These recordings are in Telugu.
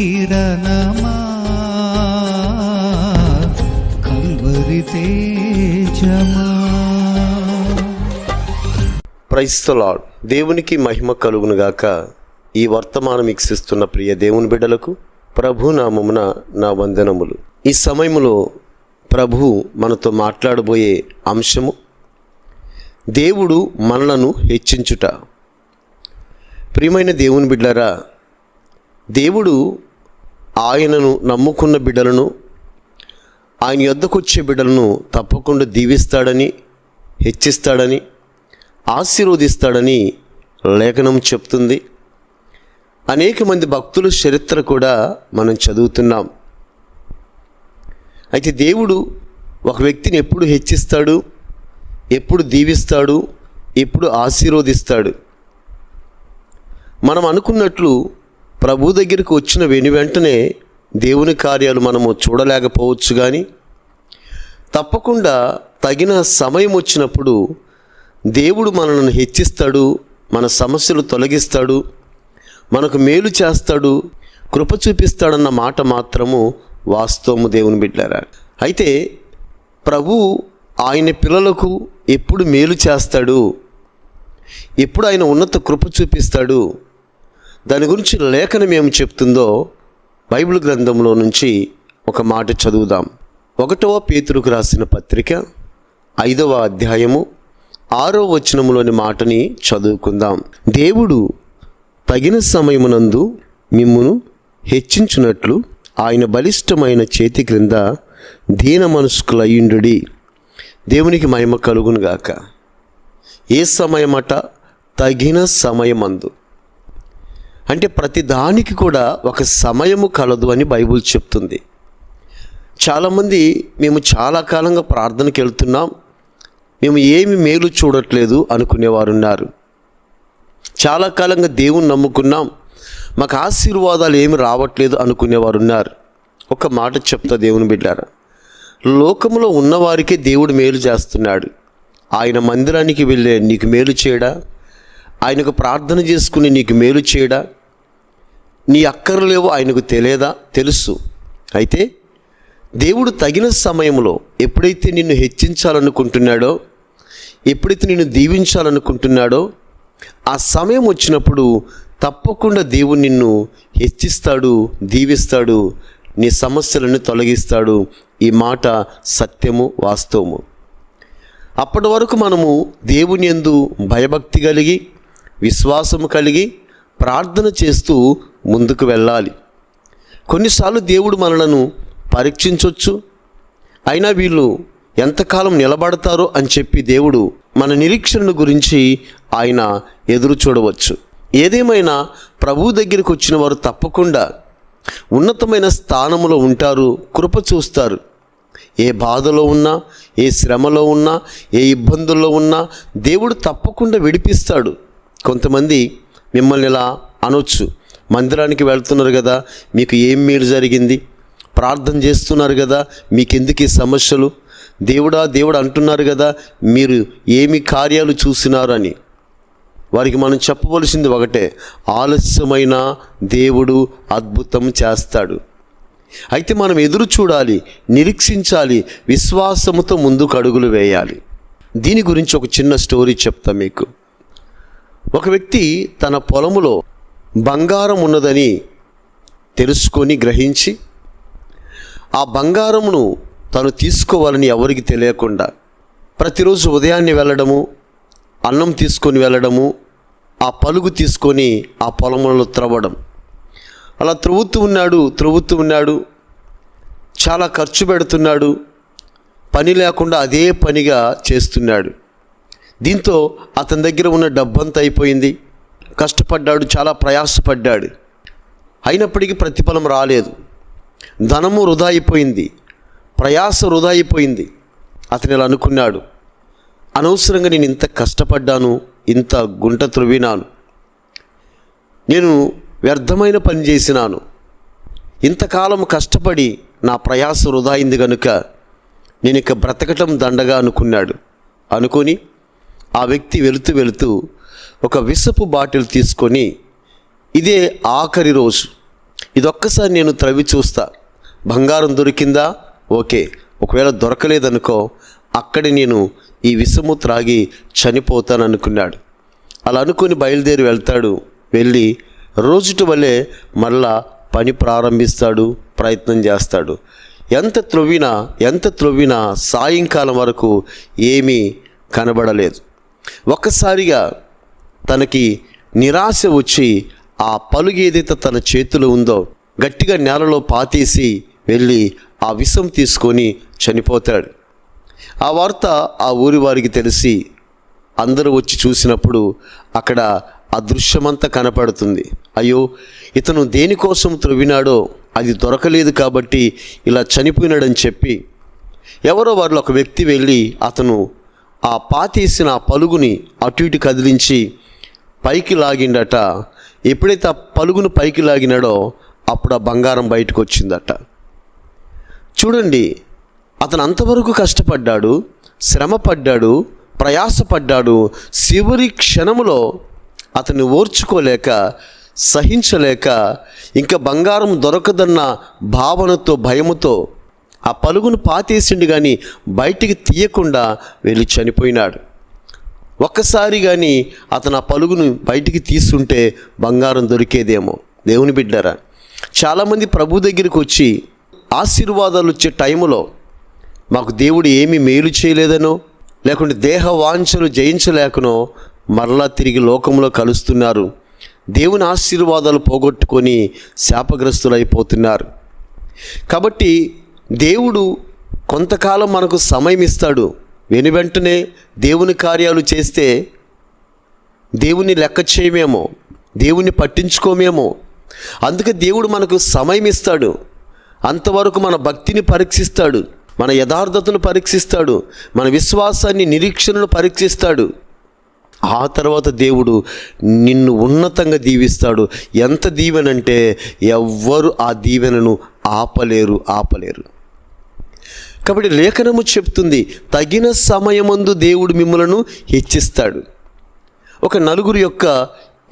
కిరణమా? కల్వరి తేజమా? క్రైస్తలాడ్ దేవునికి మహిమ కలుగునుగాక ఈ వర్తమానం వీక్షిస్తున్న ప్రియ దేవుని బిడ్డలకు ప్రభు నామమున నా వందనములు. ఈ సమయములో ప్రభు మనతో మాట్లాడబోయే అంశము దేవుడు మనలను హెచ్చించుట. ప్రియమైన దేవుని బిడ్డరా దేవుడు ఆయనను నమ్ముకున్న బిడ్డలను ఆయన యొద్దకు వచ్చే బిడ్డలను తప్పకుండా దీవిస్తాడని హెచ్చిస్తాడని ఆశీర్వదిస్తాడని లేఖనం చెప్తుంది. అనేక మంది భక్తుల చరిత్ర కూడా మనం చదువుతున్నాం. అయితే దేవుడు ఒక వ్యక్తిని ఎప్పుడు హెచ్చిస్తాడు ఎప్పుడు దీవిస్తాడు ఎప్పుడు ఆశీర్వదిస్తాడు? మనం అనుకున్నట్లు ప్రభు దగ్గరికి వచ్చిన వెను వెంటనే దేవుని కార్యాలు మనము చూడలేకపోవచ్చు కానీ తప్పకుండా తగిన సమయం వచ్చినప్పుడు దేవుడు మనల్ని హెచ్చిస్తాడు మన సమస్యలు తొలగిస్తాడు మనకు మేలు చేస్తాడు కృప చూపిస్తాడన్న మాట మాత్రము వాస్తవము దేవుని బిడ్డారా అయితే ప్రభు ఆయన పిల్లలకు ఎప్పుడు మేలు చేస్తాడు? ఎప్పుడు ఆయన ఉన్నత కృప చూపిస్తాడు? దాని గురించి లేఖనం ఏమి చెప్తుందో బైబిల్ గ్రంథంలో నుంచి ఒక మాట చదువుదాం. ఒకటవ పేతురుకు రాసిన పత్రిక ఐదవ అధ్యాయము ఆరో వచనములోని మాటని చదువుకుందాం. దేవుడు తగిన సమయమునందు మిమ్మును హెచ్చించున్నట్లు ఆయన బలిష్టమైన చేతి క్రింద దీన మనస్కులయ్యుండుడి. దేవునికి మహిమ కలుగునుగాక. ఏ సమయమట? తగిన సమయమందు. అంటే ప్రతిదానికి కూడా ఒక సమయము కలదు అని బైబుల్ చెప్తుంది. చాలామంది మేము చాలా కాలంగా ప్రార్థనకి వెళ్తున్నాం. మేము ఏమి మేలు చూడట్లేదు అనుకునేవారు ఉన్నారు. చాలా కాలంగా దేవుని నమ్ముకున్నాం. మాకు ఆశీర్వాదాలు ఏమి రావట్లేదు అనుకునేవారు ఉన్నారు. ఒక మాట చెప్తా దేవుని బిడ్డారా. లోకంలో ఉన్నవారికే దేవుడు మేలు చేస్తున్నాడు. ఆయన మందిరానికి వెళ్ళే నీకు మేలు చేయడా? ఆయనకు ప్రార్థన చేసుకుని నీకు మేలు చేయడా? నీ అక్కర్లేవో ఆయనకు తెలియదా? తెలుసు. అయితే దేవుడు తగిన సమయంలో ఎప్పుడైతే నిన్ను హెచ్చించాలనుకుంటున్నాడో ఎప్పుడైతే నిన్ను దీవించాలనుకుంటున్నాడో ఆ సమయం వచ్చినప్పుడు తప్పకుండా దేవుడు నిన్ను హెచ్చిస్తాడు దీవిస్తాడు నీ సమస్యలను తొలగిస్తాడు. ఈ మాట సత్యము వాస్తవము. అప్పటి వరకు మనము దేవుని ఎందు భయభక్తి కలిగి విశ్వాసము కలిగి ప్రార్థన చేస్తూ ముందుకు వెళ్ళాలి. కొన్నిసార్లు దేవుడు మనలను పరీక్షించవచ్చు అయినా వీళ్ళు ఎంతకాలం నిలబడతారో అని చెప్పి దేవుడు మన నిరీక్షణను గురించి ఆయన ఎదురు చూడవచ్చు. ఏదేమైనా ప్రభు దగ్గరికి వచ్చిన వారు తప్పకుండా ఉన్నతమైన స్థానములో ఉంటారు కృప చూస్తారు. ఏ బాధలో ఉన్నా ఏ శ్రమలో ఉన్నా ఏ ఇబ్బందుల్లో ఉన్నా దేవుడు తప్పకుండా విడిపిస్తాడు. కొంతమంది మిమ్మల్ని ఇలా అనొచ్చు. మందిరానికి వెళ్తున్నారు కదా మీకు ఏం మేలు జరిగింది? ప్రార్థన చేస్తున్నారు కదా మీకెందుకు ఈ సమస్యలు? దేవుడా దేవుడు అంటున్నారు కదా మీరు ఏమి కార్యాలు చూసినారు అని. వారికి మనం చెప్పవలసింది ఒకటే ఆలస్యమైన దేవుడు అద్భుతం చేస్తాడు. అయితే మనం ఎదురు చూడాలి నిరీక్షించాలి విశ్వాసముతో ముందుకు అడుగులు వేయాలి. దీని గురించి ఒక చిన్న స్టోరీ చెప్తా మీకు. ఒక వ్యక్తి తన పొలములో బంగారం ఉన్నదని తెలుసుకొని గ్రహించి ఆ బంగారమును తను తీసుకోవాలని ఎవరికి తెలియకుండా ప్రతిరోజు ఉదయాన్నే వెళ్ళడము అన్నం తీసుకొని వెళ్ళడము ఆ పలుగు తీసుకొని ఆ పొలంలో త్రవ్వడం. అలా త్రవ్వుతూ ఉన్నాడు త్రవ్వుతూ ఉన్నాడు చాలా ఖర్చు పెడుతున్నాడు పని లేకుండా అదే పనిగా చేస్తున్నాడు. దీంతో అతని దగ్గర ఉన్న డబ్బంతా అయిపోయింది. కష్టపడ్డాడు చాలా ప్రయాసపడ్డాడు. అయినప్పటికీ ప్రతిఫలం రాలేదు. ధనము వృధా అయిపోయింది. ప్రయాస వృధా అయిపోయింది. అతను ఇలా అనుకున్నాడు. అనవసరంగా నేను ఇంత కష్టపడ్డాను ఇంత గుంట త్రవ్వినాను. నేను వ్యర్థమైన పని చేసినాను. ఇంతకాలం కష్టపడి నా ప్రయాస వృధా అయింది కనుక నేను ఇక బ్రతకటం దండగా అనుకున్నాడు. అనుకొని ఆ వ్యక్తి వెళుతూ వెళుతూ ఒక విసపు బాటిల్ తీసుకొని ఇదే ఆఖరి రోజు. ఇదొక్కసారి నేను త్రవి చూస్తా. బంగారం దొరికిందా? ఓకే. ఒకవేళ దొరకలేదనుకో అక్కడే నేను ఈ విషము త్రాగి చనిపోతాను అనుకున్నాడు. అలా అనుకుని బయలుదేరి వెళ్తాడు. వెళ్ళి రోజుటి వల్లే మళ్ళా పని ప్రారంభిస్తాడు ప్రయత్నం చేస్తాడు. ఎంత త్రొవ్వినా ఎంత త్రొవ్వినా సాయంకాలం వరకు ఏమీ కనబడలేదు. ఒక్కసారిగా తనకి నిరాశ వచ్చి ఆ పలుగు ఏదైతే తన చేతిలో ఉందో గట్టిగా నేలలో పాతేసి వెళ్ళి ఆ విషం తీసుకొని చనిపోతాడు. ఆ వార్త ఆ ఊరి వారికి తెలిసి అందరూ వచ్చి చూసినప్పుడు అక్కడ ఆ దృశ్యమంతా కనపడుతుంది. అయ్యో ఇతను దేనికోసం త్రవ్వినాడో అది దొరకలేదు కాబట్టి ఇలా చనిపోయినాడని చెప్పి ఎవరో వారిలో ఒక వ్యక్తి వెళ్ళి అతను ఆ పాతేసిన పలుగుని అటు ఇటు కదిలించి పైకి లాగిండట. ఎప్పుడైతే ఆ పలుగును పైకి లాగినాడో అప్పుడు ఆ బంగారం బయటకు వచ్చిందట చూడండి అతను అంతవరకు కష్టపడ్డాడు శ్రమపడ్డాడు ప్రయాసపడ్డాడు చివరి క్షణములో అతన్ని ఓర్చుకోలేక సహించలేక ఇంకా బంగారం దొరకదన్న భావనతో భయముతో ఆ పలుగును పాతేసిండు కానీ బయటికి తీయకుండా వెళ్ళి చనిపోయినాడు. ఒక్కసారి కానీ అతను ఆ పలుగును బయటికి తీస్తుంటే బంగారం దొరికేదేమో. దేవుని బిడ్డారా చాలామంది ప్రభు దగ్గరికి వచ్చి ఆశీర్వాదాలు వచ్చే టైంలో మాకు దేవుడు ఏమీ మేలు చేయలేదనో లేకుంటే దేహ వాంఛలు జయించలేకనో మరలా తిరిగి లోకంలో కలుస్తున్నారు. దేవుని ఆశీర్వాదాలు పోగొట్టుకొని శాపగ్రస్తులైపోతున్నారు. కాబట్టి దేవుడు కొంతకాలం మనకు సమయం ఇస్తాడు. వెను వెంటనే దేవుని కార్యాలు చేస్తే దేవుని లెక్క చేయమేమో దేవుని పట్టించుకోమేమో. అందుకే దేవుడు మనకు సమయం ఇస్తాడు. అంతవరకు మన భక్తిని పరీక్షిస్తాడు. మన యథార్థతను పరీక్షిస్తాడు. మన విశ్వాసాన్ని నిరీక్షణను పరీక్షిస్తాడు. ఆ తర్వాత దేవుడు నిన్ను ఉన్నతంగా దీవిస్తాడు. ఎంత దీవెనంటే ఎవ్వరు ఆ దీవెనను ఆపలేరు ఆపలేరు. కాబట్టి లేఖనము చెప్తుంది తగిన సమయమందు దేవుడు మిమ్మలను హెచ్చిస్తాడు. ఒక నలుగురు యొక్క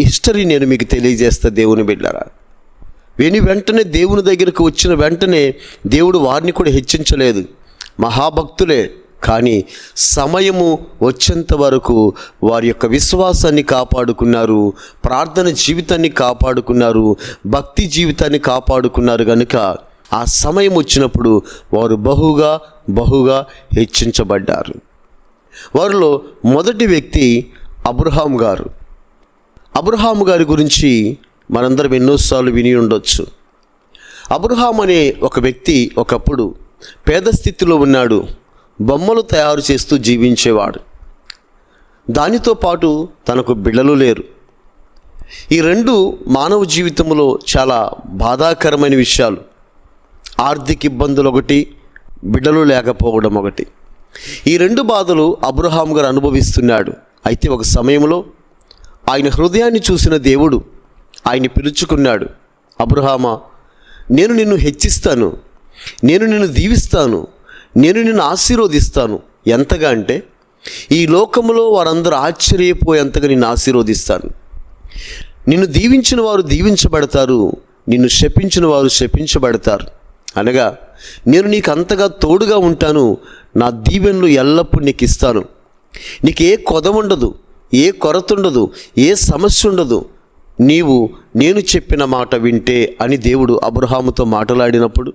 హిస్టరీ నేను మీకు తెలియజేస్తా దేవుని బిడ్డారా విని వెంటనే దేవుని దగ్గరకు వచ్చిన వెంటనే దేవుడు వారిని కూడా హెచ్చించలేదు. మహాభక్తులే కానీ సమయము వచ్చేంత వరకు వారి యొక్క విశ్వాసాన్ని కాపాడుకున్నారు ప్రార్థన జీవితాన్ని కాపాడుకున్నారు భక్తి జీవితాన్ని కాపాడుకున్నారు కనుక ఆ సమయం వచ్చినప్పుడు వారు బహుగా బహుగా హెచ్చించబడ్డారు. వారిలో మొదటి వ్యక్తి అబ్రహాం గారు. అబ్రహాం గారి గురించి మనందరం ఎన్నోసార్లు విని ఉండొచ్చు. అబ్రహాం అనే ఒక వ్యక్తి ఒకప్పుడు పేద స్థితిలో ఉన్నాడు. బొమ్మలు తయారు చేస్తూ జీవించేవాడు. దానితో పాటు తనకు బిడ్డలు లేరు. ఈ రెండు మానవ జీవితంలో చాలా బాధాకరమైన విషయాలు. ఆర్థిక ఇబ్బందులు ఒకటి బిడ్డలు లేకపోవడం ఒకటి. ఈ రెండు బాధలు అబ్రహాం గారు అనుభవిస్తున్నాడు. అయితే ఒక సమయంలో ఆయన హృదయాన్ని చూసిన దేవుడు ఆయన్ని పిలుచుకున్నాడు అబ్రహామా నేను నిన్ను హెచ్చిస్తాను నేను నిన్ను దీవిస్తాను నేను నిన్ను ఆశీర్వదిస్తాను. ఎంతగా అంటే ఈ లోకంలో వారందరూ ఆశ్చర్యపోయేంతగా నిన్ను ఆశీర్వదిస్తాను. నిన్ను దీవించిన వారు దీవించబడతారు నిన్ను శపించిన వారు శపించబడతారు. అనగా నేను నీకు అంతగా తోడుగా ఉంటాను నా దీవెనలు ఎల్లప్పుడూ నీకు ఇస్తాను నీకు ఏ కొద ఉండదు ఏ కొరత ఉండదు ఏ సమస్య ఉండదు నీవు నేను చెప్పిన మాట వింటే అని దేవుడు అబ్రహాముతో మాట్లాడినప్పుడు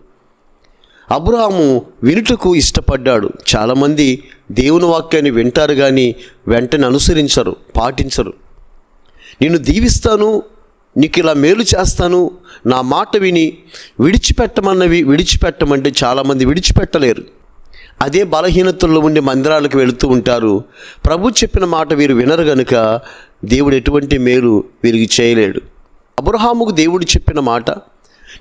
అబ్రహాము వినుటకు ఇష్టపడ్డాడు. చాలామంది దేవుని వాక్యాన్ని వింటారు కానీ వెంటనే అనుసరించరు పాటించరు. నిన్ను దీవిస్తాను నీకు ఇలా మేలు చేస్తాను. నా మాట విని విడిచిపెట్టమన్నవి విడిచిపెట్టమంటే చాలామంది విడిచిపెట్టలేరు. అదే బలహీనతల్లో ఉండి మందిరాలకు వెళుతూ ఉంటారు. ప్రభు చెప్పిన మాట వీరు వినరు గనుక దేవుడు ఎటువంటి మేలు వీరికి చేయలేడు. అబ్రహాముకు దేవుడు చెప్పిన మాట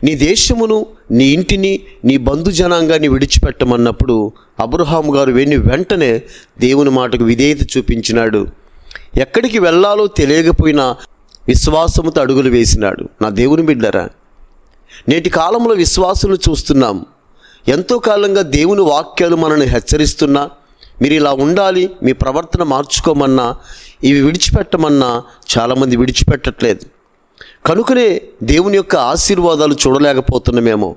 నీ దేశమును నీ ఇంటిని నీ బంధు జనాంగాన్ని విడిచిపెట్టమన్నప్పుడు అబ్రహాము గారు వెని వెంటనే దేవుని మాటకు విధేయత చూపించినాడు. ఎక్కడికి వెళ్ళాలో తెలియకపోయినా విశ్వాసముతో అడుగులు వేసినాడు. నా దేవుని బిడ్డరా నేటి కాలంలో విశ్వాసులు చూస్తున్నాం. ఎంతో కాలంగా దేవుని వాక్యాలు మనల్ని హెచ్చరిస్తున్నా మీరు ఇలా ఉండాలి మీ ప్రవర్తన మార్చుకోమన్నా ఇవి విడిచిపెట్టమన్నా చాలామంది విడిచిపెట్టట్లేదు. కనుకనే దేవుని యొక్క ఆశీర్వాదాలు చూడలేకపోతున్నామేమో.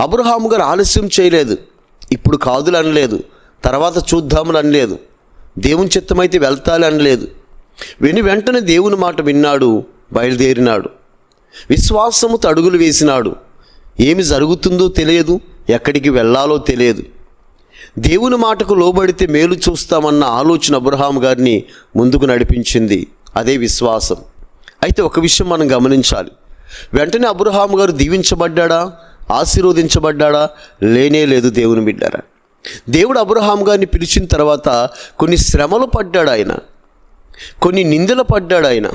అబ్రహాము గారు ఆలస్యం చేయలేదు. ఇప్పుడు కాదులు అనలేదు తర్వాత చూద్దాములు అనలేదు దేవుని చిత్తమైతే వెళ్తాలి అనలేదు విని వెంటనే దేవుని మాట విన్నాడు బయలుదేరినాడు. విశ్వాసముతో అడుగులు వేసినాడు. ఏమి జరుగుతుందో తెలియదు ఎక్కడికి వెళ్ళాలో తెలియదు. దేవుని మాటకు లోబడితే మేలు చూస్తామన్న ఆలోచన అబ్రహాం గారిని ముందుకు నడిపించింది. అదే విశ్వాసం. అయితే ఒక విషయం మనం గమనించాలి. వెంటనే అబ్రహాం గారు దీవించబడ్డాడా? ఆశీర్వదించబడ్డాడా? లేనే లేదు దేవుని బిడ్డారా. దేవుడు అబ్రహాం గారిని పిలిచిన తర్వాత కొన్ని శ్రమలు పడ్డాడు ఆయన. కొన్ని నిందలు పడ్డాడు ఆయన.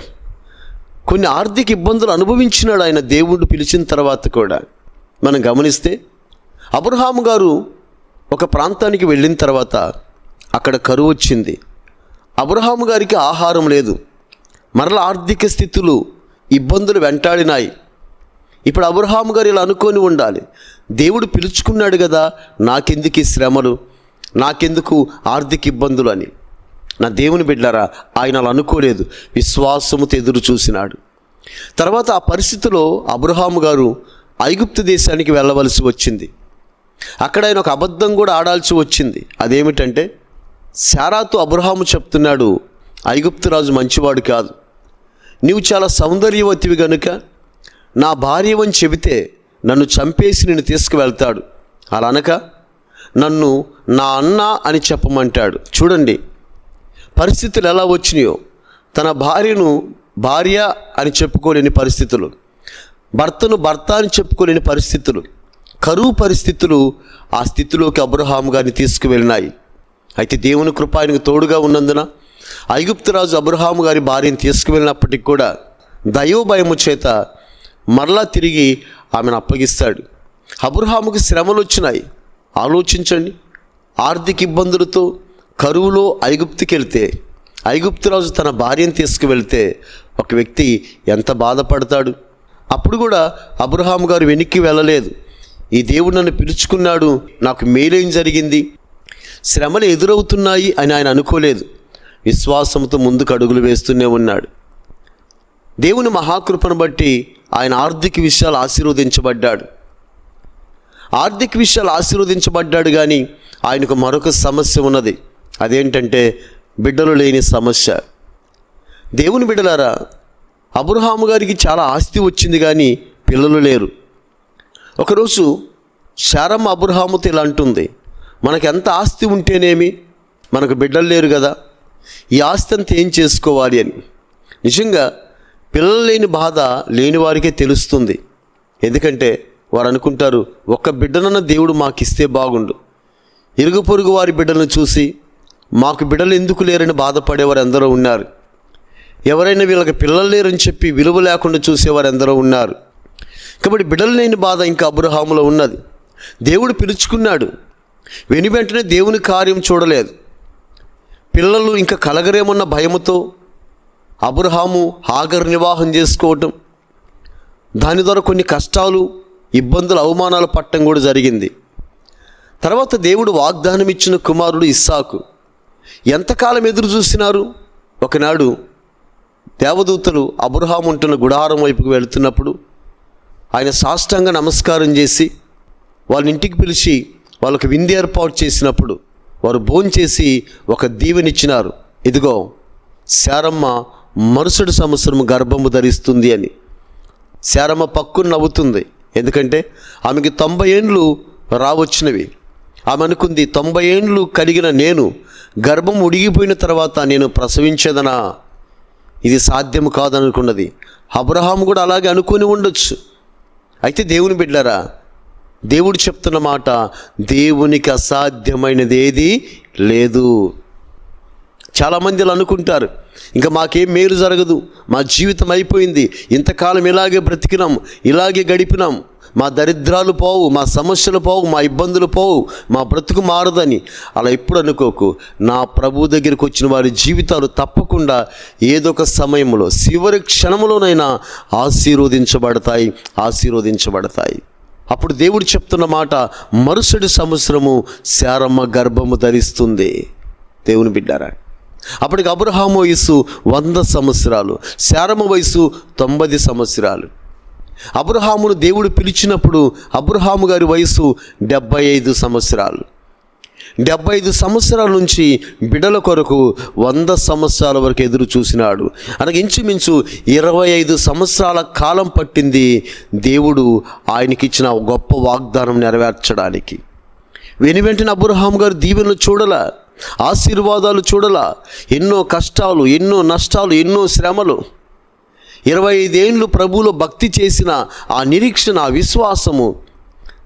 కొన్ని ఆర్థిక ఇబ్బందులు అనుభవించినాడు ఆయన దేవుడు పిలిచిన తర్వాత కూడా. మనం గమనిస్తే అబ్రహాము గారు ఒక ప్రాంతానికి వెళ్ళిన తర్వాత అక్కడ కరువు వచ్చింది. అబ్రహాము గారికి ఆహారం లేదు. మరల ఆర్థిక స్థితులు ఇబ్బందులు వెంటాడినాయి. ఇప్పుడు అబ్రహాము గారు ఇలా అనుకొని ఉండాలి. దేవుడు పిలుచుకున్నాడు కదా నాకెందుకు ఈ శ్రమలు? నాకెందుకు ఆర్థిక ఇబ్బందులు అని? నా దేవుని బిడ్డారా ఆయన అలా అనుకోలేదు. విశ్వాసముతో ఎదురు చూసినాడు. తర్వాత ఆ పరిస్థితిలో అబ్రహాము గారు ఐగుప్తు దేశానికి వెళ్ళవలసి వచ్చింది. అక్కడ ఆయన ఒక అబద్ధం కూడా ఆడాల్సి వచ్చింది. అదేమిటంటే శారాతో అబ్రహాము చెప్తున్నాడు ఐగుప్తు రాజు మంచివాడు కాదు. నీవు చాలా సౌందర్యవతివి గనుక నా భార్యవని చెబితే నన్ను చంపేసి నేను తీసుకువెళ్తాడు. అలా అనక నన్ను నా అన్న అని చెప్పమంటాడు. చూడండి పరిస్థితులు ఎలా వచ్చినాయో తన భార్యను భార్య అని చెప్పుకోలేని పరిస్థితులు భర్తను భర్త అని చెప్పుకోలేని పరిస్థితులు కరువు పరిస్థితులు ఆ స్థితిలోకి అబ్రహాం గారిని తీసుకువెళ్ళినాయి. అయితే దేవుని కృప ఆయనకు తోడుగా ఉన్నందున ఐగుప్తురాజు అబ్రహాం గారి భార్యను తీసుకువెళ్ళినప్పటికి కూడా దైవభయము చేత మరలా తిరిగి ఆమెను అప్పగిస్తాడు. అబ్రహాముకి శ్రమలు వచ్చినాయి. ఆలోచించండి. ఆర్థిక ఇబ్బందులతో కరువులో ఐగుప్తుకి వెళ్తే ఐగుప్తురాజు తన భార్యను తీసుకువెళ్తే ఒక వ్యక్తి ఎంత బాధపడతాడు? అప్పుడు కూడా అబ్రహాం గారు వెనక్కి వెళ్ళలేదు. ఈ దేవుడు నన్ను పిలుచుకున్నాడు నాకు మేలేం జరిగింది? శ్రమలు ఎదురవుతున్నాయి అని ఆయన అనుకోలేదు. విశ్వాసంతో ముందుకు అడుగులు వేస్తూనే ఉన్నాడు. దేవుని మహాకృపను బట్టి ఆయన ఆర్థిక విషయాలు ఆశీర్వదించబడ్డాడు. ఆర్థిక విషయాలు ఆశీర్వదించబడ్డాడు కానీ ఆయనకు మరొక సమస్య ఉన్నది. అదేంటంటే బిడ్డలు లేని సమస్య. దేవుని బిడ్డలారా అబ్రహాము గారికి చాలా ఆస్తి వచ్చింది కానీ పిల్లలు లేరు. ఒకరోజు శారమ్మ అబ్రహాముతో ఇలా అంటుంది మనకు ఎంత ఆస్తి ఉంటేనేమి మనకు బిడ్డలు లేరు కదా ఈ ఆస్తి అంతా ఏం చేసుకోవాలి అని. నిజంగా పిల్లలు లేని బాధ లేని వారికే తెలుస్తుంది. ఎందుకంటే వారు అనుకుంటారు ఒక్క బిడ్డనన్న దేవుడు మాకు ఇస్తే బాగుండు. ఇరుగు పొరుగు వారి బిడ్డలను చూసి మాకు బిడ్డలు ఎందుకు లేరని బాధపడేవారు ఎందరో ఉన్నారు. ఎవరైనా వీళ్ళకి పిల్లలు లేరని చెప్పి విలువ లేకుండా చూసేవారు ఎందరో ఉన్నారు. కాబట్టి బిడ్డలు లేని బాధ ఇంకా అబ్రహాములో ఉన్నది. దేవుడు పిలుచుకున్నాడు. వెను వెంటనే దేవుని కార్యం చూడలేదు. పిల్లలు ఇంకా కలగరేమన్న భయముతో అబ్రహాము హాగర్ నివాహం చేసుకోవటం దాని ద్వారా కొన్ని కష్టాలు ఇబ్బందులు అవమానాలు పట్టడం కూడా జరిగింది. తర్వాత దేవుడు వాగ్దానం ఇచ్చిన కుమారుడు ఇస్సాకు. ఎంతకాలం ఎదురు చూసినారు? ఒకనాడు దేవదూతలు అబ్రహాం ఉంటున్న గుడారం వైపుకు వెళుతున్నప్పుడు ఆయన సాష్టాంగ నమస్కారం చేసి వాళ్ళ ఇంటికి పిలిచి వాళ్ళకు విందు ఏర్పాటు చేసినప్పుడు వారు భోంచేసి ఒక దీవెనిచ్చినారు. ఇదిగో శారమ్మ మరుసటి సంవత్సరం గర్భము ధరిస్తుంది అని. శారమ్మ పక్కున నవ్వుతుంది. ఎందుకంటే ఆమెకి తొంభై ఏండ్లు రావచ్చినవి. ఆమె అనుకుంది తొంభై ఏండ్లు కలిగిన నేను గర్భం ఉడిగిపోయిన తర్వాత నేను ప్రసవించేదనా? ఇది సాధ్యం కాదనుకున్నది. అబ్రహాం కూడా అలాగే అనుకుని ఉండొచ్చు. అయితే దేవుని బిడ్డారా దేవుడు చెప్తున్న మాట దేవునికి అసాధ్యమైనది ఏది లేదు. చాలామంది ఇలా అనుకుంటారు ఇంకా మాకేం మేలు జరగదు మా జీవితం అయిపోయింది ఇంతకాలం ఇలాగే బ్రతికినాం ఇలాగే గడిపినాం. మా దరిద్రాలు పోవు మా సమస్యలు పోవు మా ఇబ్బందులు పోవు మా బ్రతుకు మారదని. అలా ఎప్పుడు అనుకోకు. నా ప్రభు దగ్గరికి వచ్చిన వారి జీవితాలు తప్పకుండా ఏదో ఒక సమయంలో చివరి క్షణంలోనైనా ఆశీర్వదించబడతాయి ఆశీర్వదించబడతాయి. అప్పుడు దేవుడు చెప్తున్న మాట మరుసటి సంవత్సరము శారమ్మ గర్భము ధరిస్తుంది. దేవుని బిడ్డారా అప్పటికి అబ్రహాము వయసు వంద సంవత్సరాలు శారమ వయసు తొంభై సంవత్సరాలు. అబ్రహామును దేవుడు పిలిచినప్పుడు అబ్రహాము గారి వయసు డెబ్బై ఐదు సంవత్సరాలు. డెబ్బై ఐదు సంవత్సరాల నుంచి బిడల కొరకు వంద సంవత్సరాల వరకు ఎదురు చూసినాడు. అనగా ఇంచుమించు ఇరవై ఐదు సంవత్సరాల కాలం పట్టింది దేవుడు ఆయనకిచ్చిన గొప్ప వాగ్దానం నెరవేర్చడానికి. వెను వెంటనే అబ్రహాం గారు దీవెనలు చూడలా ఆశీర్వాదాలు చూడలా. ఎన్నో కష్టాలు ఎన్నో నష్టాలు ఎన్నో శ్రమలు ఇరవై ఐదేళ్ళు ప్రభువులో భక్తి చేసిన ఆ నిరీక్షణ ఆ విశ్వాసము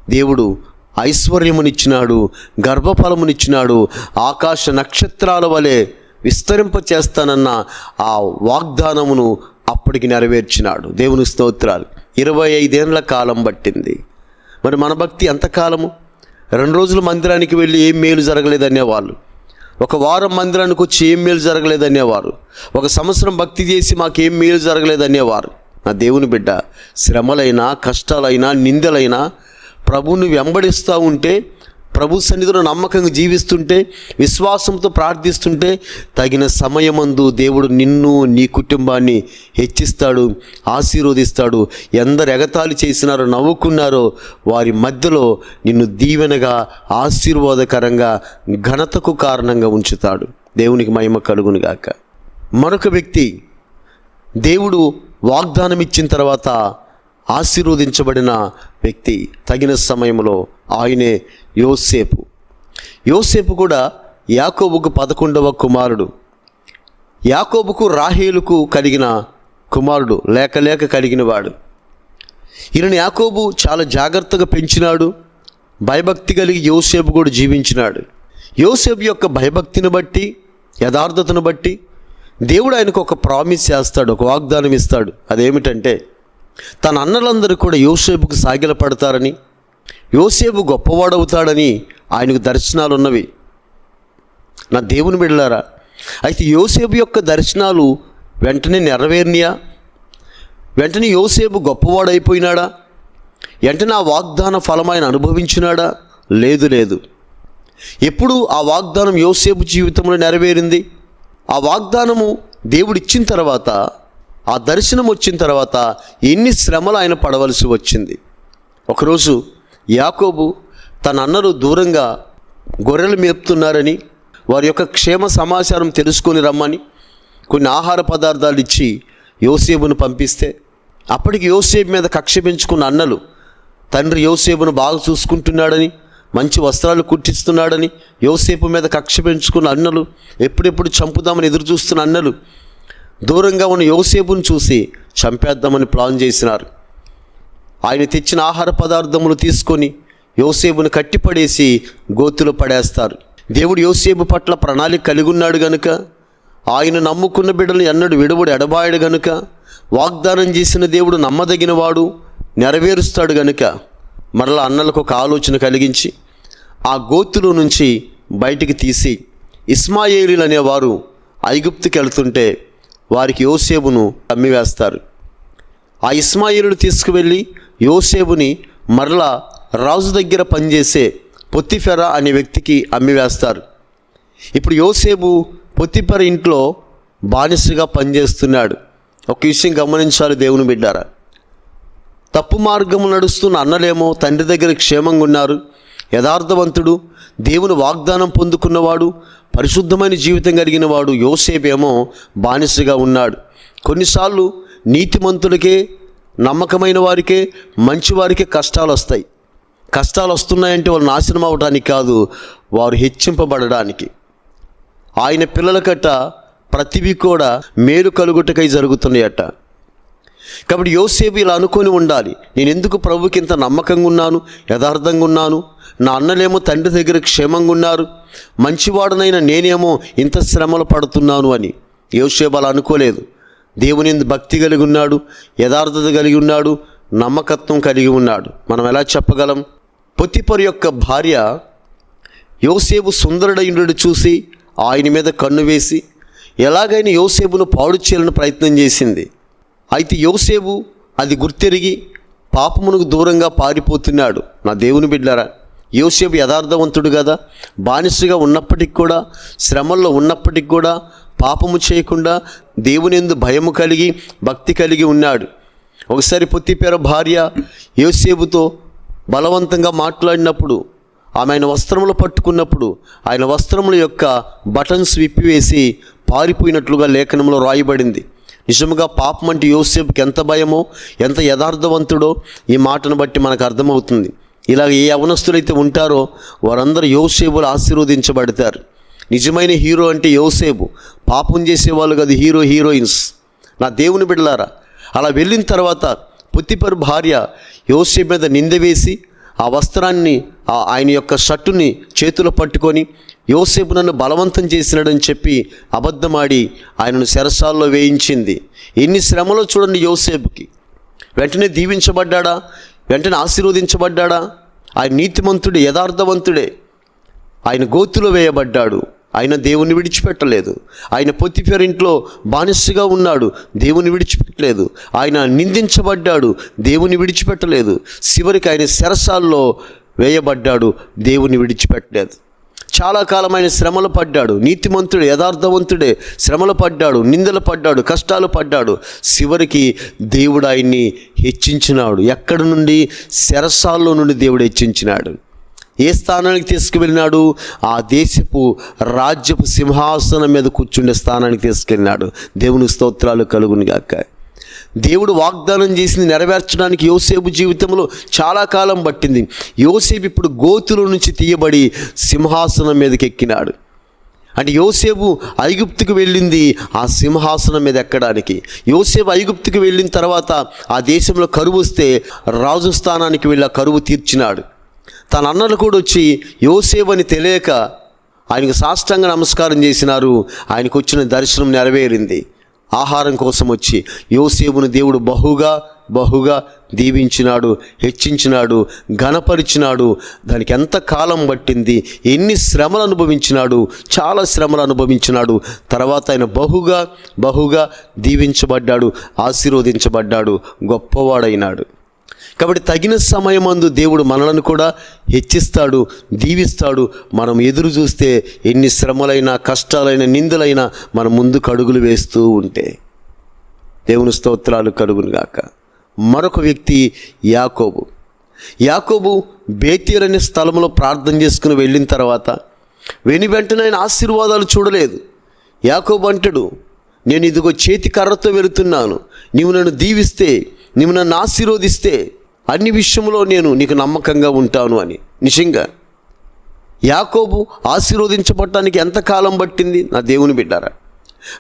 దేవుడు ఐశ్వర్యమునిచ్చినాడు గర్భఫలమునిచ్చినాడు ఆకాశ నక్షత్రాల వలె విస్తరింప చేస్తానన్న ఆ వాగ్దానమును అప్పటికి నెరవేర్చినాడు. దేవుని స్తోత్రాలు. ఇరవై ఐదేళ్ళ కాలం పట్టింది. మరి మన భక్తి ఎంతకాలము? రెండు రోజులు మందిరానికి వెళ్ళి ఏం మేలు జరగలేదనేవాళ్ళు. ఒక వారం మందిరానికి వచ్చి ఏం మేలు జరగలేదనేవారు ఒక సంవత్సరం భక్తి చేసి మాకేం మేలు జరగలేదనేవారు నా దేవుని బిడ్డ శ్రమలైనా కష్టాలైనా నిందలైనా ప్రభువుని వెంబడిస్తూ ఉంటే ప్రభు సన్నిధిలో నమ్మకంగా జీవిస్తుంటే విశ్వాసంతో ప్రార్థిస్తుంటే తగిన సమయమందు దేవుడు నిన్ను నీ కుటుంబాన్ని హెచ్చిస్తాడు ఆశీర్వదిస్తాడు. ఎందరు ఎగతాళి చేసినారో నవ్వుకున్నారో వారి మధ్యలో నిన్ను దీవెనగా ఆశీర్వాదకరంగా ఘనతకు కారణంగా ఉంచుతాడు. దేవునికి మహిమ కలుగునుగాక మరొక వ్యక్తి దేవుడు వాగ్దానం ఇచ్చిన తర్వాత ఆశీర్వదించబడిన వ్యక్తి తగిన సమయంలో ఆయనే యోసేపు. యోసేపు కూడా యాకోబుకు పదకొండవ కుమారుడు. యాకోబుకు రాహేలుకు కలిగిన కుమారుడు లేక లేక కలిగిన వాడు ఈయన యాకోబు చాలా జాగ్రత్తగా పెంచినాడు. భయభక్తి కలిగి యోసేపు కూడా జీవించినాడు. యోసేపు యొక్క భయభక్తిని బట్టి యథార్థతను బట్టి దేవుడు ఆయనకు ఒక ప్రామిస్ చేస్తాడు ఒక వాగ్దానం ఇస్తాడు. అదేమిటంటే తన అన్నలందరూ కూడా యోసేపుకు సాగిలపడతారని యోసేపు గొప్పవాడవుతాడని ఆయనకు దర్శనాలు ఉన్నవి నా దేవుని బిడ్డలారా అయితే యోసేపు యొక్క దర్శనాలు వెంటనే నెరవేరినాయా? వెంటనే యోసేపు గొప్పవాడైపోయినాడా? వెంటనే ఆ వాగ్దాన ఫలం ఆయన అనుభవించినాడా? లేదు లేదు. ఎప్పుడు ఆ వాగ్దానం యోసేపు జీవితంలో నెరవేరింది? ఆ వాగ్దానము దేవుడిచ్చిన తర్వాత ఆ దర్శనం వచ్చిన తర్వాత ఎన్ని శ్రమలు ఆయన పడవలసి వచ్చింది? ఒకరోజు యాకోబు తన అన్నలు దూరంగా గొర్రెలు మేపుతున్నారని వారి యొక్క క్షేమ సమాచారం తెలుసుకొని రమ్మని కొన్ని ఆహార పదార్థాలు ఇచ్చి యోసేపును పంపిస్తే అప్పటికి యోసేపు మీద కక్ష పెంచుకున్న అన్నలు తండ్రి యోసేపును బాగా చూసుకుంటున్నాడని మంచి వస్త్రాలు కుట్టిస్తున్నాడని యోసేపు మీద కక్ష పెంచుకున్న అన్నలు ఎప్పుడెప్పుడు చంపుదామని ఎదురు చూస్తున్న అన్నలు దూరంగా ఉన్న యోసేపును చూసి చంపేద్దామని ప్లాన్ చేసినారు. ఆయన తెచ్చిన ఆహార పదార్థములు తీసుకొని యోసేపును కట్టిపడేసి గోతులో పడేస్తారు. దేవుడు యోసేపు పట్ల ప్రణాళిక కలిగి ఉన్నాడు గనుక ఆయన నమ్ముకున్న బిడ్డలు ఎన్నడు విడవడు ఎడబాయడు గనుక వాగ్దానం చేసిన దేవుడు నమ్మదగినవాడు నెరవేరుస్తాడు గనుక మరలా అన్నలకు ఒక ఆలోచన కలిగించి ఆ గోతులో నుంచి బయటికి తీసి ఇస్మాయేలీలు అనేవారు ఐగుప్తుకి వెళ్తుంటే వారికి యోసేపును అమ్మివేస్తారు. ఆ ఇస్మాయిలుడు తీసుకువెళ్ళి యోసేపుని మరలా రాజు దగ్గర పనిచేసే పొత్తిఫెర అనే వ్యక్తికి అమ్మివేస్తారు. ఇప్పుడు యోసేపు పొత్తిఫెర ఇంట్లో బానిసగా పనిచేస్తున్నాడు. ఒక విషయం గమనించాలి దేవుని బిడ్డారా. తప్పు మార్గము నడుస్తున్న అన్నలేమో తండ్రి దగ్గర క్షేమంగా ఉన్నారు. యథార్థవంతుడు దేవుని వాగ్దానం పొందుకున్నవాడు పరిశుద్ధమైన జీవితం కలిగిన వాడు యోసేపేమో బానిసగా ఉన్నాడు. కొన్నిసార్లు నీతిమంతులకే నమ్మకమైన వారికే మంచివారికే కష్టాలు వస్తాయి కష్టాలు వస్తున్నాయంటే వాళ్ళు నాశనం అవడానికి కాదు వారు హెచ్చింపబడడానికి. ఆయన పిల్లల కట్ట ప్రతివి కూడా మేలు కలుగుటకై జరుగుతున్నాయట. కాబట్టి యోసేపు ఇలా అనుకొని ఉండాలి నేను ఎందుకు ప్రభుకి ఇంత నమ్మకంగా ఉన్నాను యథార్థంగా ఉన్నాను? నా అన్నలేమో తండ్రి దగ్గర క్షేమంగా ఉన్నారు మంచివాడనైనా నేనేమో ఇంత శ్రమలు పడుతున్నాను అని. యోసేపు అలా అనుకోలేదు. దేవుని భక్తి కలిగి ఉన్నాడు యథార్థత కలిగి ఉన్నాడు నమ్మకత్వం కలిగి ఉన్నాడు. మనం ఎలా చెప్పగలం? పొత్తిపరు యొక్క భార్య యోసేపు సుందరుడయుడు చూసి ఆయన మీద కన్ను వేసి ఎలాగైనా యోసేపును పాడు చేయాలని ప్రయత్నం చేసింది. అయితే యోసేపు అది గుర్తెరిగి పాపమునకు దూరంగా పారిపోతున్నాడు. నా దేవుని బిడ్డారా యోసేపు యథార్థవంతుడు కదా. బానిసగా ఉన్నప్పటికి కూడా శ్రమల్లో ఉన్నప్పటికి కూడా పాపము చేయకుండా దేవునిందు భయము కలిగి భక్తి కలిగి ఉన్నాడు. ఒకసారి పొత్తిపేర భార్య యోసేపుతో బలవంతంగా మాట్లాడినప్పుడు ఆమె ఆయన వస్త్రములు పట్టుకున్నప్పుడు ఆయన వస్త్రముల యొక్క బటన్స్ విప్పివేసి పారిపోయినట్లుగా లేఖనంలో రాయబడింది. నిజముగా పాపం అంటే యోసేపుకి ఎంత భయమో ఎంత యథార్థవంతుడో ఈ మాటను బట్టి మనకు అర్థమవుతుంది. ఇలాగ ఏ అవనస్తులైతే ఉంటారో వారందరూ యోసేపులు ఆశీర్వదించబడతారు. నిజమైన హీరో అంటే యోసేపు. పాపం చేసేవాళ్ళు కాదు హీరో హీరోయిన్స్. నా దేవుని బిడ్డలారా అలా వెళ్ళిన తర్వాత పుత్తిపరు భార్య యోసేపు మీద నింద వేసి ఆ వస్త్రాన్ని ఆ- ఆయన యొక్క షర్టుని చేతిలో పట్టుకొని యోసేపు నన్ను బలవంతం చేసినాడని చెప్పి అబద్ధమాడి ఆయనను శరసాల్లో వేయించింది. ఎన్ని శ్రమలో చూడండి యోసేపుకి. వెంటనే దీవించబడ్డాడా? వెంటనే ఆశీర్వదించబడ్డాడా? ఆయన నీతిమంతుడే యథార్థవంతుడే. ఆయన గోతులో వేయబడ్డాడు. ఆయన దేవుని విడిచిపెట్టలేదు. ఆయన పొత్తిఫేరు ఇంట్లో బానిసగా ఉన్నాడు దేవుని విడిచిపెట్టలేదు. ఆయన నిందించబడ్డాడు దేవుని విడిచిపెట్టలేదు. చివరికి ఆయన శరసాల్లో వేయబడ్డాడు దేవుని విడిచిపెట్టలేదు. చాలా కాలమైన శ్రమలు పడ్డాడు నీతిమంతుడు యథార్థవంతుడే శ్రమలు పడ్డాడు నిందలు పడ్డాడు కష్టాలు పడ్డాడు. చివరికి దేవుడు ఆయన్ని హెచ్చించినాడు. ఎక్కడి నుండి? శరసాల్లో నుండి దేవుడు హెచ్చించినాడు. ఏ స్థానానికి తీసుకువెళ్ళినాడు? ఆ దేశపు రాజ్యపు సింహాసనం మీద కూర్చుండే స్థానానికి తీసుకెళ్ళినాడు. దేవుని స్తోత్రాలు కలుగునిగాక దేవుడు వాగ్దానం చేసింది నెరవేర్చడానికి యోసేపు జీవితంలో చాలా కాలం పట్టింది. యోసేపు ఇప్పుడు గోతుల నుంచి తీయబడి సింహాసనం మీదకి ఎక్కినాడు. అంటే యోసేపు ఐగుప్తుకు వెళ్ళింది ఆ సింహాసనం మీద ఎక్కడానికి. యోసేపు ఐగుప్తుకు వెళ్ళిన తర్వాత ఆ దేశంలో కరువు వస్తే రాజు స్థానానికి వెళ్ళి ఆ కరువు తీర్చినాడు. తన అన్నలు కూడా వచ్చి యోసేపు అని తెలియక ఆయనకు సాష్టంగా నమస్కారం చేసినారు. ఆయనకు వచ్చిన దర్శనం నెరవేరింది. ఆహారం కోసం వచ్చి యోసేపును దేవుడు బహుగా బహుగా దీవించినాడు హెచ్చించినాడు ఘనపరిచినాడు. దానికి ఎంత కాలం పట్టింది ఎన్ని శ్రమలు అనుభవించినాడు చాలా శ్రమలు అనుభవించినాడు. తర్వాత ఆయన బహుగా బహుగా దీవించబడ్డాడు ఆశీర్వదించబడ్డాడు గొప్పవాడైనాడు. కాబట్టి తగిన సమయమందు దేవుడు మనలను కూడా హెచ్చిస్తాడు దీవిస్తాడు. మనం ఎదురు చూస్తే ఎన్ని శ్రమలైనా కష్టాలైన నిందలైనా మన ముందుకు అడుగులు వేస్తూ ఉంటే. దేవుని స్తోత్రాలు కలుగును గాక. మరొక వ్యక్తి యాకోబు. యాకోబు బేతీర్ అనే స్థలంలో ప్రార్థన చేసుకుని వెళ్ళిన తర్వాత వెని వెంటనే ఆయన ఆశీర్వాదాలు చూడలేదు. యాకోబు అంటాడు నేను ఇదిగో చేతి కర్రతో వెళుతున్నాను. నీవు నన్ను దీవిస్తే నీవు నన్ను ఆశీర్వదిస్తే అన్ని విషయంలో నేను నీకు నమ్మకంగా ఉంటాను అని. నిజంగా. యాకోబు ఆశీర్వదించబడటానికి ఎంత కాలం పట్టింది? నా దేవుని బిడ్డారా.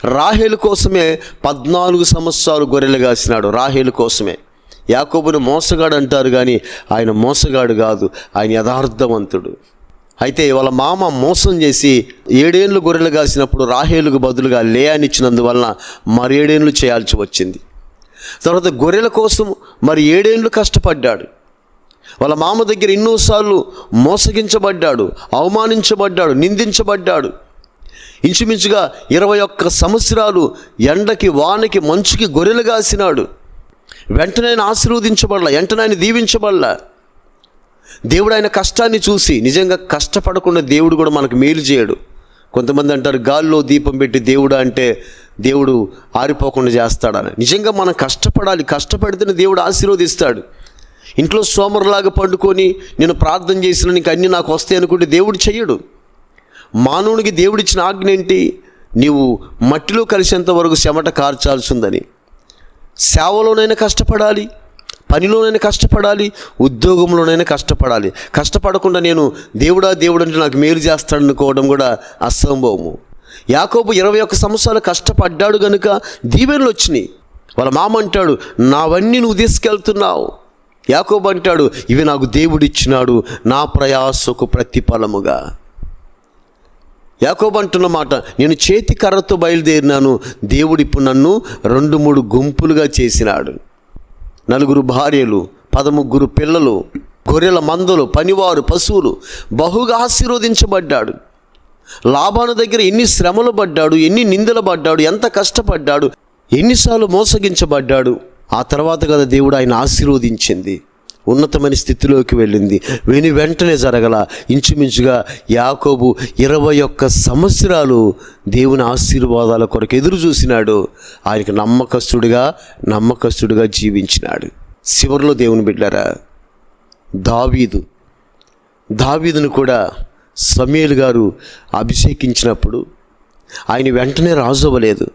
రాహేలు కోసమే పద్నాలుగు సంవత్సరాలు గొర్రెలు కాసినాడు రాహేలు కోసమే. యాకోబుని మోసగాడు అంటారు కానీ ఆయన మోసగాడు కాదు. ఆయన యథార్థవంతుడు. అయితే వాళ్ళ మామ మోసం చేసి ఏడేళ్ళు గొర్రెలు కాసినప్పుడు రాహేలుకు బదులుగా లే అని ఇచ్చినందువలన చేయాల్సి వచ్చింది. తర్వాత గొర్రెల కోసం మరి ఏడేళ్ళు కష్టపడ్డాడు. వాళ్ళ మామ దగ్గర ఎన్నోసార్లు మోసగించబడ్డాడు అవమానించబడ్డాడు నిందించబడ్డాడు. ఇంచుమించుగా ఇరవై ఒక్క సంవత్సరాలు ఎండకి వానకి మంచుకి గొర్రెలు కాసినాడు. వెంటనే ఆయన ఆశీర్వదించబడలా వెంటనే ఆయన దీవించబడలా. దేవుడు ఆయన కష్టాన్ని చూసి నిజంగా కష్టపడకుండా దేవుడు కూడా మనకు మేలు చేయడు. కొంతమంది అంటారు గాల్లో దీపం పెట్టి దేవుడు అంటే దేవుడు ఆరిపోకుండా చేస్తాడని. నిజంగా మనం కష్టపడాలి. కష్టపడితేనే దేవుడు ఆశీర్వదిస్తాడు. ఇంట్లో సోమరులాగా పండుకొని నేను ప్రార్థన చేసిన నీకు అన్నీ నాకు వస్తాయి అనుకుంటే దేవుడు చెయ్యడు. మానవునికి దేవుడిచ్చిన ఆజ్ఞ ఏంటి? నీవు మట్టిలో కలిసేంత వరకు చెమట కార్చాల్సిందని. సేవలోనైనా కష్టపడాలి. పనిలోనైనా కష్టపడాలి. ఉద్యోగంలోనైనా కష్టపడాలి. కష్టపడకుండా నేను దేవుడా దేవుడు అంటే నాకు మేలు చేస్తాడనుకోవడం కూడా అసంభవము. యాకోబు ఇరవై ఒక్క సంవత్సరాలు కష్టపడ్డాడు గనుక దీవెనలు వచ్చినాయి. వాళ్ళ మామ అంటాడు నావన్నీ నువ్వు తీసుకెళ్తున్నావు. యాకోబు అంటాడు ఇవి నాకు దేవుడిచ్చినాడు నా ప్రయాసకు ప్రతిఫలముగా. యాకోబు అంటున్న మాట నేను చేతి కర్రతో బయలుదేరినాను దేవుడు ఇప్పుడు నన్ను రెండు మూడు గుంపులుగా చేసినాడు. నలుగురు భార్యలు పదముగ్గురు పిల్లలు గొర్రెల మందలు పనివారు పశువులు బహుగా ఆశీర్వదించబడ్డాడు. లాభాను దగ్గర ఎన్ని శ్రమలు పడ్డాడు ఎన్ని నిందలు పడ్డాడు ఎంత కష్టపడ్డాడు ఎన్నిసార్లు మోసగించబడ్డాడు. ఆ తర్వాత కదా దేవుడు ఆయన ఆశీర్వదించింది. ఉన్నతమైన స్థితిలోకి వెళ్ళింది. వెని వెంటనే జరగల ఇంచుమించుగా యాకోబు ఇరవై ఒక్క సంవత్సరాలు దేవుని ఆశీర్వాదాల కొరకు ఎదురు చూసినాడు. ఆయనకు నమ్మకస్తుడిగా నమ్మకస్తుడిగా జీవించినాడు. చివరిలో దేవుని బిడ్డారా దావీదు. దావీదును కూడా సమీల్ గారు అభిషేకించినప్పుడు ఆయన వెంటనే రాజు అవ్వలేదు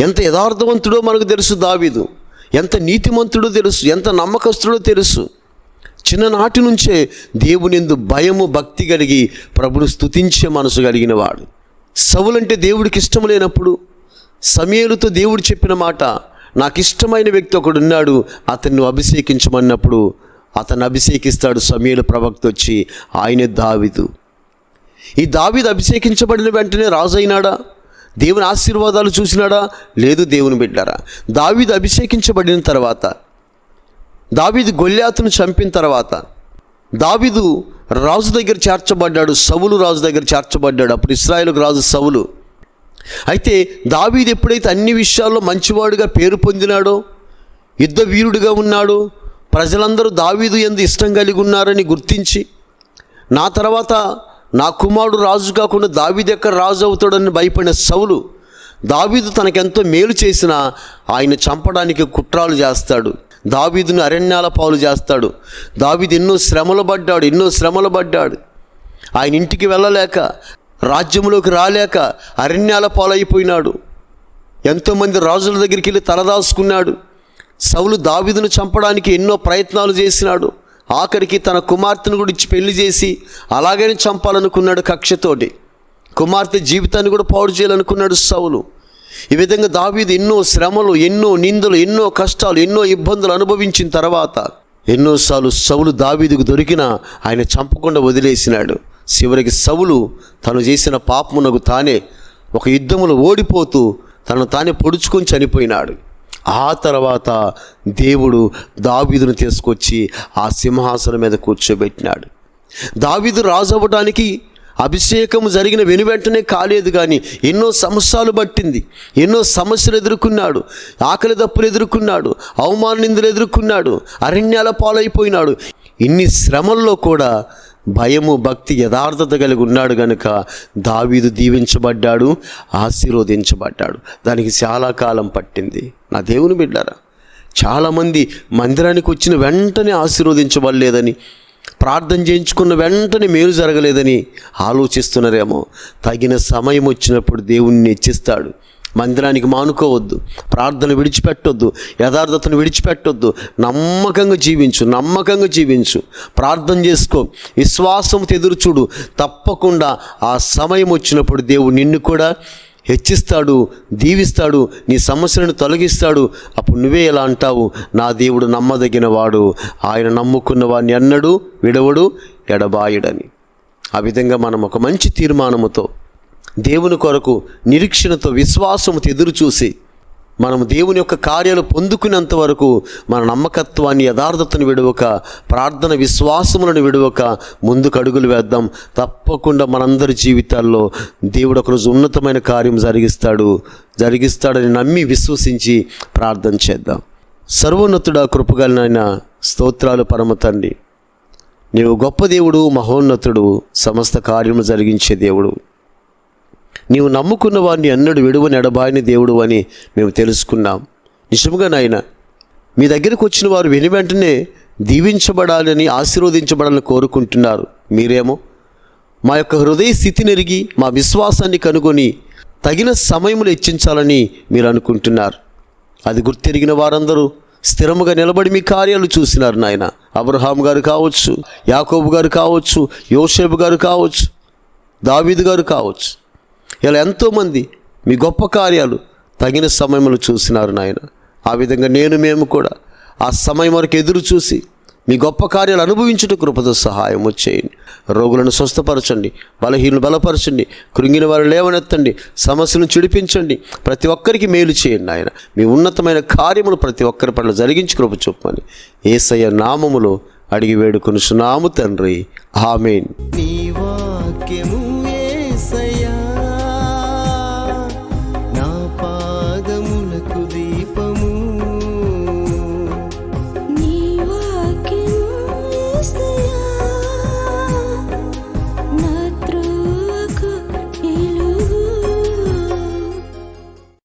ఎంత యథార్థవంతుడో మనకు తెలుసు దావీదు. ఎంత నీతిమంతుడో తెలుసు. ఎంత నమ్మకస్తుడో తెలుసు. చిన్ననాటి నుంచే దేవునిందు భయము భక్తి కలిగి ప్రభుడు స్తుతించే మనసు కలిగిన వాడు సవులంటే దేవుడికి ఇష్టం లేనప్పుడు సమయలుతో దేవుడు చెప్పిన మాట నాకు ఇష్టమైన వ్యక్తి ఒకడు ఉన్నాడు అతన్ని అభిషేకించమన్నప్పుడు అతను అభిషేకిస్తాడు. సమీల ప్రవక్త వచ్చి ఆయనే దావిదు. ఈ దావిదు అభిషేకించబడిన వెంటనే రాజు అయినాడా దేవుని ఆశీర్వాదాలు చూసినాడా? లేదు దేవుని బిడ్డారా. దావీదు అభిషేకించబడిన తర్వాత దావీదు గొల్లాతును చంపిన తర్వాత దావీదు రాజు దగ్గర చేర్చబడ్డాడు సవులు రాజు దగ్గర చేర్చబడ్డాడు. అప్పుడు ఇస్రాయేల్కు రాజు సవులు అయితే దావీదు ఎప్పుడైతే అన్ని విషయాల్లో మంచివాడుగా పేరు పొందినాడో యుద్ధ వీరుడిగా ఉన్నాడో ప్రజలందరూ దావీదు ఎందు ఇష్టం కలిగి ఉన్నారని గుర్తించి నా తర్వాత నా కుమారుడు రాజు కాకుండా దావీదు ఎక్కడ రాజు అవుతాడని భయపడిన సౌలు దావీదు తనకెంతో మేలు చేసినా ఆయన చంపడానికి కుట్రాలు చేస్తాడు. దావీదును అరణ్యాల పాలు చేస్తాడు. దావీదు ఎన్నో శ్రమలు పడ్డాడు ఎన్నో శ్రమలు పడ్డాడు. ఆయన ఇంటికి వెళ్ళలేక రాజ్యంలోకి రాలేక అరణ్యాల పాలైపోయినాడు. ఎంతోమంది రాజుల దగ్గరికి వెళ్ళి తలదాచుకున్నాడు. సౌలు దావీదును చంపడానికి ఎన్నో ప్రయత్నాలు చేసినాడు. ఆఖరికి తన కుమార్తెను కూడా ఇచ్చి పెళ్ళి చేసి అలాగనే చంపాలనుకున్నాడు కక్షతోటి. కుమార్తె జీవితాన్ని కూడా పాడు చేయాలనుకున్నాడు సౌలు. ఈ విధంగా దావీదు ఎన్నో శ్రమలు ఎన్నో నిందలు ఎన్నో కష్టాలు ఎన్నో ఇబ్బందులు అనుభవించిన తర్వాత ఎన్నోసార్లు సౌలు దావీదుకు దొరికినా ఆయన చంపకుండా వదిలేసినాడు. చివరికి సవులు తను చేసిన పాపమునకు తానే ఒక యుద్ధములో ఓడిపోతూ తను తానే పొడుచుకొని చనిపోయినాడు. ఆ తర్వాత దేవుడు దావీదును తీసుకొచ్చి ఆ సింహాసనం మీద కూర్చోబెట్టినాడు. దావీదు రాజు అవ్వడానికి అభిషేకం జరిగిన వెను వెంటనే కాలేదు కానీ ఎన్నో సమస్యలు పట్టింది. ఎన్నో సమస్యలు ఎదుర్కొన్నాడు. ఆకలి దప్పులు ఎదుర్కొన్నాడు. అవమాన నిందలు ఎదుర్కొన్నాడు. అరణ్యాల పాలైపోయినాడు. ఇన్ని శ్రమల్లో కూడా భయము భక్తి యథార్థత కలిగి ఉన్నాడు గనుక దావీదు దీవించబడ్డాడు ఆశీర్వదించబడ్డాడు. దానికి చాలా కాలం పట్టింది. నా దేవుని బిడ్డారా చాలామంది మందిరానికి వచ్చిన వెంటనే ఆశీర్వదించబడలేదని ప్రార్థన చేయించుకున్న వెంటనే మేలు జరగలేదని ఆలోచిస్తున్నారేమో. తగిన సమయం వచ్చినప్పుడు దేవుణ్ణి హెచ్చిస్తాడు. మందిరానికి మానుకోవద్దు ప్రార్థన విడిచిపెట్టొద్దు యథార్థతను విడిచిపెట్టొద్దు. నమ్మకంగా జీవించు నమ్మకంగా జీవించు. ప్రార్థన చేసుకో విశ్వాసంతో ఎదురుచూడు తప్పకుండా ఆ సమయం వచ్చినప్పుడు దేవుడు నిన్ను కూడా హెచ్చిస్తాడు దీవిస్తాడు నీ సమస్యలను తొలగిస్తాడు. అప్పుడు నువ్వే ఎలా అంటావు నా దేవుడు నమ్మదగిన వాడు ఆయన నమ్ముకున్న వాడిని అన్నడు విడవడు ఎడబాయుడని. ఆ విధంగా మనం ఒక మంచి తీర్మానముతో దేవుని కొరకు నిరీక్షణతో విశ్వాసముతో ఎదురు చూసి మనం దేవుని యొక్క కార్యాలు పొందుకునేంత వరకు మన నమ్మకత్వాన్ని యథార్థతను విడవక ప్రార్థన విశ్వాసములను విడవక ముందుకు అడుగులు వేద్దాం. తప్పకుండా మనందరి జీవితాల్లో దేవుడు ఒకరోజు ఉన్నతమైన కార్యం జరిగిస్తాడు. జరిగిస్తాడని నమ్మి విశ్వసించి ప్రార్థన చేద్దాం. సర్వోన్నతుడా కృపగలనైన స్తోత్రాలు పరమ తండ్రి. నీవు గొప్ప దేవుడు మహోన్నతుడు సమస్త కార్యము జరిగించే దేవుడు. నీవు నమ్ముకున్న వారిని అన్నడు విడువని ఎడబాయని దేవుడు అని మేము తెలుసుకున్నాం. నిజముగా నాయన మీ దగ్గరకు వచ్చిన వారు విని వెంటనే దీవించబడాలని ఆశీర్వదించబడాలని కోరుకుంటున్నారు. మీరేమో మా యొక్క హృదయ స్థితిని ఎరిగి మా విశ్వాసాన్ని కనుగొని తగిన సమయములు హెచ్చించాలని మీరు అనుకుంటున్నారు. అది గుర్తెరిగిన వారందరూ స్థిరముగా నిలబడి మీ కార్యాలు చూసినారు నాయన. అబ్రహాం గారు కావచ్చు యాకోబు గారు కావచ్చు యోషేబు గారు కావచ్చు దావీదు గారు కావచ్చు. ఇలా ఎంతోమంది మీ గొప్ప కార్యాలు తగిన సమయంలో చూసినారు నాయన. ఆ విధంగా నేను మేము కూడా ఆ సమయం వరకు ఎదురు చూసి మీ గొప్ప కార్యాలు అనుభవించుట కృపతో సహాయం చేయండి రోగులను స్వస్థపరచండి బలహీనలు బలపరచండి కృంగిన వారు లేవనెత్తండి సమస్యలను చిడిపించండి ప్రతి ఒక్కరికి మేలు చేయండి ఆయన మీ ఉన్నతమైన కార్యములు ప్రతి ఒక్కరి పట్ల జరిగించి కృప చూపమని ఏసయ్య నామములో అడిగి వేడుకొనుచున్నాము తండ్రి. ఆమెన్. నీ వాక్యము